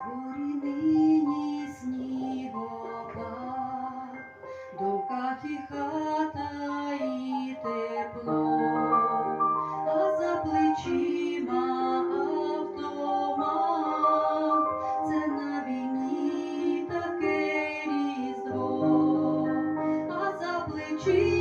Горі нині снігопад, думках і хата, і тепло, а за плечима автомат, це на війні таке різдво, а за плечима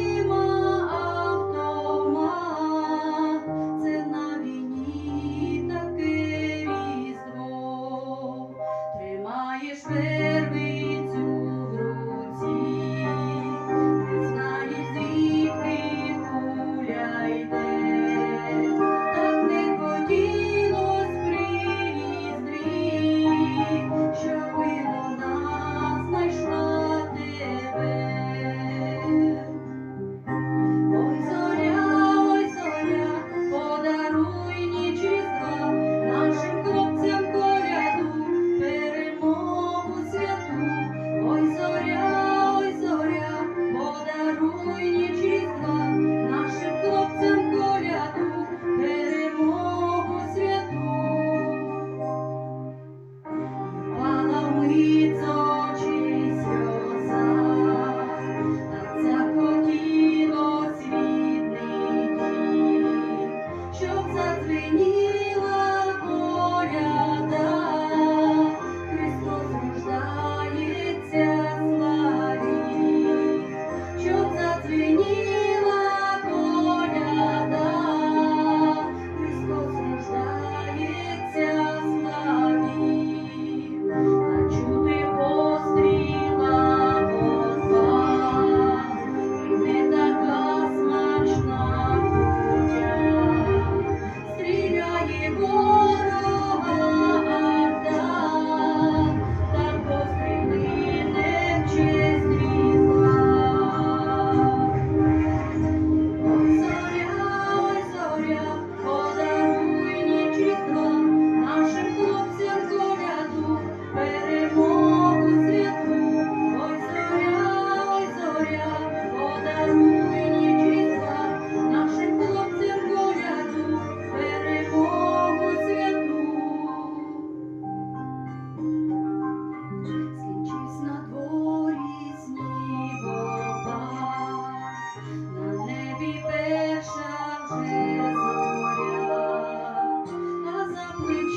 with